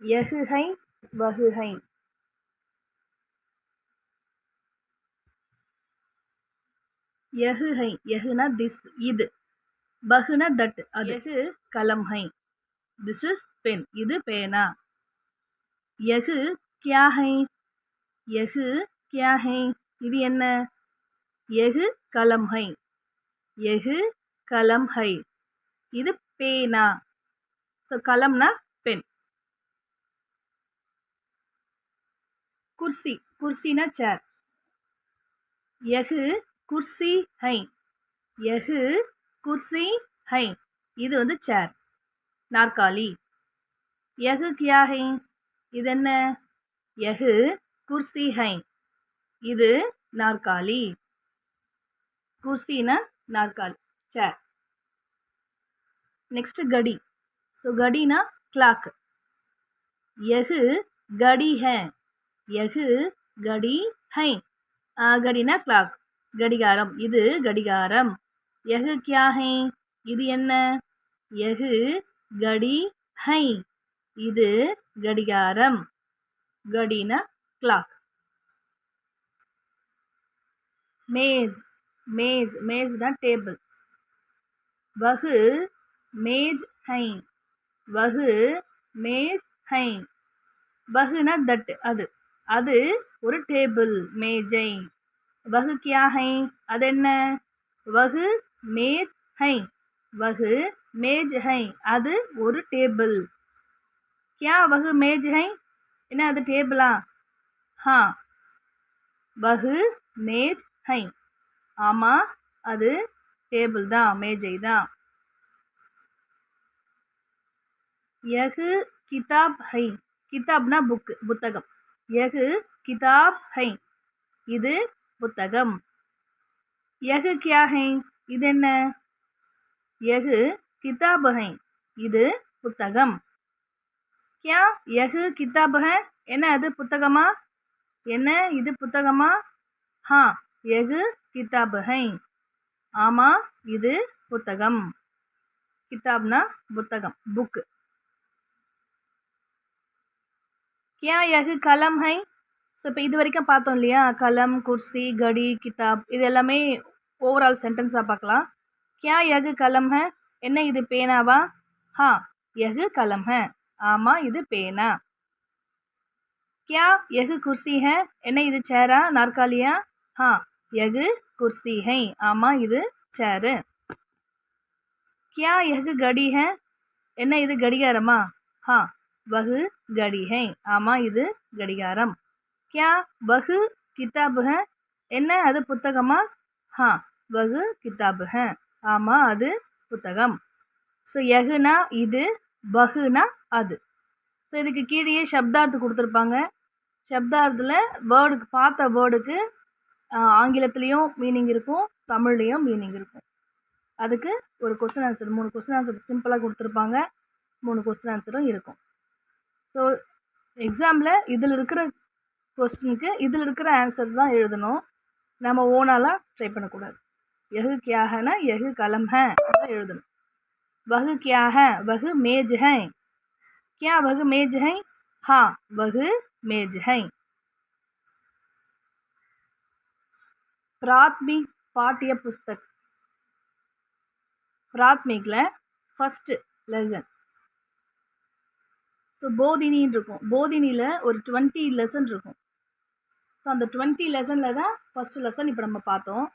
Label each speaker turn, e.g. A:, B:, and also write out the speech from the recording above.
A: எகுகை வகுகை. எகுகை எகுனா this இது. பகுனா that அது. எகு கலம்ஹை. திஸ் இஸ் பென் இது பேனா. எகு கியா ஹை எகு கியா ஹை இது என்ன? எகு கலம்ஹை. எகு கலம்ஹை. இது பேனா. ஸோ கலம்னா பென் குர்சி குர்சினா சேர் எகு குர்சி ஹை. எகு குர்சி ஹை. இது வந்து சேர் நாற்காலி. எகு கியா ஹை? இது என்ன? எகு குர்சி ஹை. இது நாற்காலி. குர்சினா நாற்காலி சேர் நெக்ஸ்ட் கடி. ஸோ கடினா கிளாக் எகு கடி ஹே. யகு கடி ஹை. கடினா கிளாக் கடிகாரம். இது கடிகாரம். யகு கியா ஹை? இது என்ன? யகு கடி ஹை. இது கடிகாரம். கடினா கிளாக் மேஸ். மேஸ். மேஸ்னா டேபிள் வகு மேஜ் ஹை. வகு மேஜ் ஹை. வகுனா தட் அது. அது ஒரு டேபிள் மேஜை. வகு கியா ஹை? அது என்ன வகு மேஜ் ஹை. வகு மேஜ் ஹை. அது ஒரு டேபிள். கியா வகு மேஜ் ஹை? என்ன அது டேபிளா? ஹா. வகு மேஜ் ஹை. ஆமாம் அது டேபிள் தான் மேஜை தான் யகு கிதாப் ஹை. கிதாப்னா புக்கு புத்தகம். யகு கிதாப் ஹை. இது புத்தகம். யகு கியா ஹை? இது என்ன யகு கிதாப் ஹை. இது புத்தகம். கியா யகு கிதாப் ஹை? என்ன அது புத்தகமா? என்ன இது புத்தகமா? ஹா எகு கிதாப் ஹை. ஆமாம் இது புத்தகம். கிதாப்னா புத்தகம். புக்கு. கியா யகு கலம் ஹை ஸோ இப்போ இது வரைக்கும் பார்த்தோம் இல்லையா கலம் குர்சி கடி கிதாப் இது எல்லாமே ஓவரால் சென்டென்ஸாக பார்க்கலாம் கியா யகு கலம் ஹ என்ன இது பேனாவா ஹா யகு கலம் ஹ ஆமாம் இது பேனா கியா யகு குர்சி ஹ என்ன இது சேரா நாற்காலியா ஹா யகு குர்சி ஹை ஆமாம் இது சேரு கியா யகு கடி ஹ என்ன இது கடிகாரமா ஹா வகு கடிகை ஆமாம் இது கடிகாரம். கியா வகு கிதாப் என்ன அது புத்தகமா? ஹா வகு கிதாப் ஆமாம் அது புத்தகம். ஸோ யகுனா இது பகுனா அது. ஸோ இதுக்கு கீழேயே சப்தார்த்து கொடுத்துருப்பாங்க. சப்தார்த்தில் வேர்டுக்கு பார்த்த வேர்டுக்கு ஆங்கிலத்துலேயும் மீனிங் இருக்கும் தமிழ்லேயும் மீனிங் இருக்கும். அதுக்கு ஒரு கொஸ்டின் ஆன்சர் மூணு கொஸ்டின் ஆன்சர் சிம்பிளாக கொடுத்துருப்பாங்க. மூணு கொஸ்டின் ஆன்சரும் இருக்கும். ஸோ எக்ஸாமில் இதில் இருக்கிற கொஸ்டினுக்கு இதில் இருக்கிற ஆன்சர்ஸ் தான் எழுதணும். நம்ம ஓனாலாம் ட்ரை பண்ணக்கூடாது. எகு கியாகனா எகு கலம் ஹ எழுதணும். வகு கியாக வகு மேஜ் ஹை கியா வகு மேஜ் ஹை ஹா வகு மேஜ் ஹை பிராத்மிக் பாட்டிய புஸ்தக் பிராத்மிகில் ஃபஸ்ட்டு லெசன் ஸோ போதினின்னு இருக்கும். போதினியில் ஒரு டுவெண்ட்டி லெசன் இருக்கும். ஸோ அந்த டுவெண்ட்டி லெசனில் தான் ஃபஸ்ட்டு லெசன் இப்போ நம்ம பார்த்தோம்.